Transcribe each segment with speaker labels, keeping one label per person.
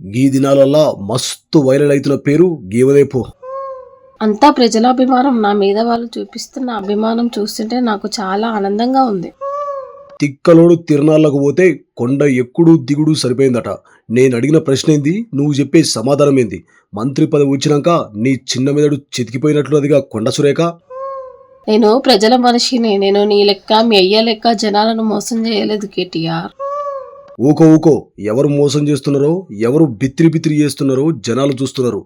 Speaker 1: గీ దినాలల్లా మస్తు వైరల్ అవుతున్న పేరు గీవదేపో
Speaker 2: అంతా ప్రజలాభిమానం నా మీద వాళ్ళు చూపిస్తున్న అభిమానం చూస్తుంటే నాకు చాలా ఆనందంగా ఉంది.
Speaker 1: తిక్కలోడు తిరణాలకు పోతే కొండ ఎక్కుడు దిగుడు సరిపోయిందట. నేను అడిగిన ప్రశ్న ఏంది? నువ్వు చెప్పే సమాధానం ఏంది? మంత్రి పదవి వచ్చినాక నీ చిన్న మెదడు చితికిపోయినట్లున్నదిగా కొండ సురేఖ?
Speaker 2: నేను ప్రజల మనిషిని నేను నీ లెక్క మీ అయ్య లెక్క జనాలను మోసం చేయలేదు కేటీఆర్.
Speaker 1: ఊకో ఊకో. ఎవరు మోసం చేస్తున్నారో ఎవరు బిత్రి బిత్రి చేస్తున్నారో జనాలు చూస్తున్నారు.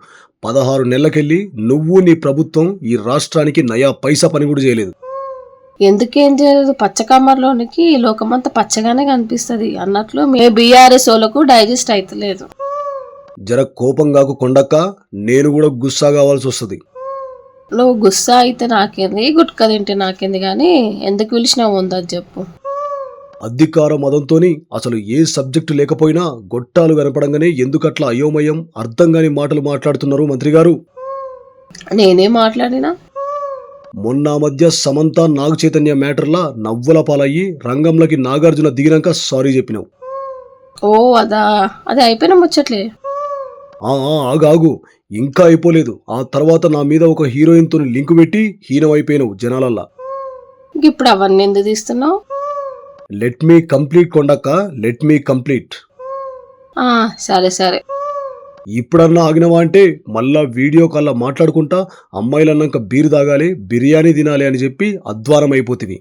Speaker 1: పదహారు నెలలకెళ్ళి నువ్వు నీ ప్రభుత్వం ఈ రాష్ట్రానికి నయా పైసా పని కూడా చేయలేదు.
Speaker 2: ఎందుకేం చేయలేదు? పచ్చకమ్మర్లోనికి ఈ లోకమంతా పచ్చగానే కనిపిస్తుంది. అన్నట్లు మీ బీఆర్ఎస్ వాళ్ళకు డైజెస్ట్ అవుతలేదు
Speaker 1: జర కోపం కాకు కొండక్క నేను కూడా గుస్సా కావాల్సి వస్తుంది.
Speaker 2: నువ్వు గుస్సా అయితే నాకేంది? గుట్క తింటే నాకేంది కానీ ఎందుకు పిలిచినావు ఉందని చెప్పు.
Speaker 1: అధికార మదంతోని అసలు ఏ సబ్జెక్టు లేకపోయినా గొట్టాలు కనపడంగానే ఎందుకట్లా అయోమయం అర్థం కాని మాటలు మాట్లాడుతున్నారు మంత్రి గారు
Speaker 2: నేనే మాట్లాడినా?
Speaker 1: మొన్న మధ్య సమంత నాగ చైతన్య మ్యాటర్లా నవ్వుల పాలయ్యి రంగంలోకి నాగార్జున దిగినాక సారీ చెప్పినావు.
Speaker 2: ఓ అదా అది అయిపోయిన ముచ్చట్లే.
Speaker 1: ఆ ఆ, ఆగు ఆగు. ఇంకా అయిపోలేదు. ఆ తర్వాత నా మీద ఒక హీరోయిన్తో లింకు పెట్టి హీనమైపోయినావు జనాలల్లా.
Speaker 2: ఇప్పుడు అవన్నీ ఎందుకు తీస్తున్నావు?
Speaker 1: లెట్ మీ కంప్లీట్ కొండక్క లెట్ మీ కంప్లీట్
Speaker 2: సరే సరే.
Speaker 1: ఇప్పుడన్నా ఆగినవా అంటే మళ్ళా వీడియో కాల్లో మాట్లాడుకుంటా అమ్మాయిలు అన్నాక బీరు తాగాలి బిర్యానీ తినాలి అని చెప్పి అద్వారం అయిపోతుంది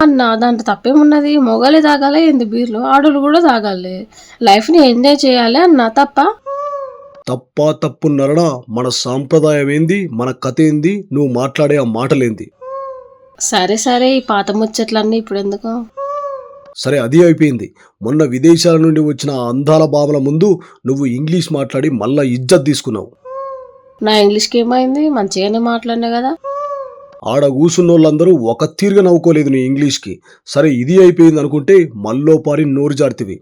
Speaker 2: అన్న దాంట్లో తప్పేమున్నది? మొగలే తాగాలి ఏంది బీర్లు? ఆడోళ్ళు కూడా తాగాలి. లైఫ్ని ఎంజాయ్ చేయాలి అన్న తప్ప?
Speaker 1: తప్ప తప్పు నరణ మన సాంప్రదాయం ఏంది? మన కథ ఏంది? నువ్వు మాట్లాడే ఆ మాటలేంది?
Speaker 2: సరే సరే ఈ పాత ముచ్చట్లన్నీ ఇప్పుడు ఎందుకు
Speaker 1: సరే అది అయిపోయింది. మొన్న విదేశాల నుండి వచ్చిన అందాల బాబల ముందు నువ్వు ఇంగ్లీష్ మాట్లాడి మళ్ళా ఇజ్జత్ తీసుకున్నావు.
Speaker 2: నా ఇంగ్లీష్కి ఏమైంది? మంచిగానే మాట్లాడినా కదా.
Speaker 1: ఆడ కూసున్న వాళ్ళందరూ ఒక తీరుగా నవ్వుకోలేదు నీ ఇంగ్లీష్కి. సరే ఇది అయిపోయింది అనుకుంటే మల్లో పారి నోరు జారితివి.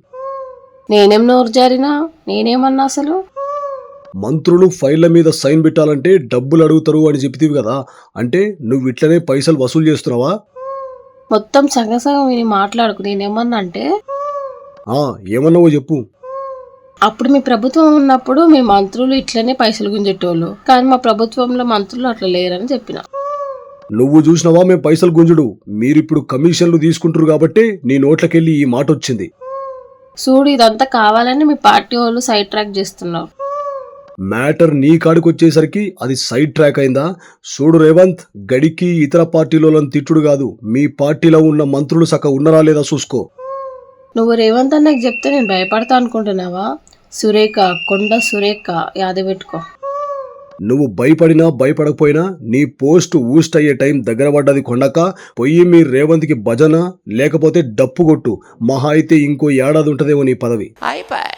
Speaker 2: నేనేం నోరు జారినా? నేనేమన్నా అసలు?
Speaker 1: మంత్రులు ఫైళ్ళ మీద సైన్ పెట్టాలంటే డబ్బులు అడుగుతారు అని చెప్తివి కదా. అంటే నువ్వు ఇట్లనే పైసలు వసూలు చేస్తున్నావా?
Speaker 2: మొత్తం సగం సగం విని మాట్లాడుకు నేనేమన్నా అంటే
Speaker 1: ఏమన్నావో చెప్పు.
Speaker 2: అప్పుడు మీ ప్రభుత్వం ఉన్నప్పుడు మీ మంత్రులు ఇట్లనే పైసలు గుంజేటోళ్ళు. కానీ మా ప్రభుత్వంలో మంత్రులు అట్లా లేరని చెప్పిన.
Speaker 1: నువ్వు చూసినవా మేము పైసలు గుంజుడు. మీరిప్పుడు కమిషన్లు తీసుకుంటారు కాబట్టి నీ నోట్లకెళ్ళి ఈ మాట వచ్చింది
Speaker 2: చూడు ఇదంతా కావాలని మీ పార్టీ వాళ్ళు సైడ్ ట్రాక్ చేస్తున్నారు.
Speaker 1: మ్యాటర్ నీ కాడికి వచ్చేసరికి అది సైడ్ ట్రాక్ అయిందా? చూడు రేవంత్ గడికి ఇతర పార్టీలోని తిట్టుడు కాదు. మీ పార్టీలో ఉన్న మంత్రులు సక్క ఉన్నరా లేదా చూసుకో.
Speaker 2: నువ్వు రేవంత్ అన్నకి చెప్తే నేను భయపడతా అనుకుంటున్నావా? సురేఖ కొండ సురేఖ యాద పెట్టుకో.
Speaker 1: నువ్వు భయపడినా భయపడకపోయినా నీ పోస్ట్ ఊస్ట్ అయ్యే టైం దగ్గర పడ్డది కొండక పొయ్యి మీ రేవంత్కి భజన లేకపోతే డప్పు కొట్టు. మహా అయితే ఇంకో ఏడాది ఉంటదేమో నీ పదవి.
Speaker 3: అయిపోయి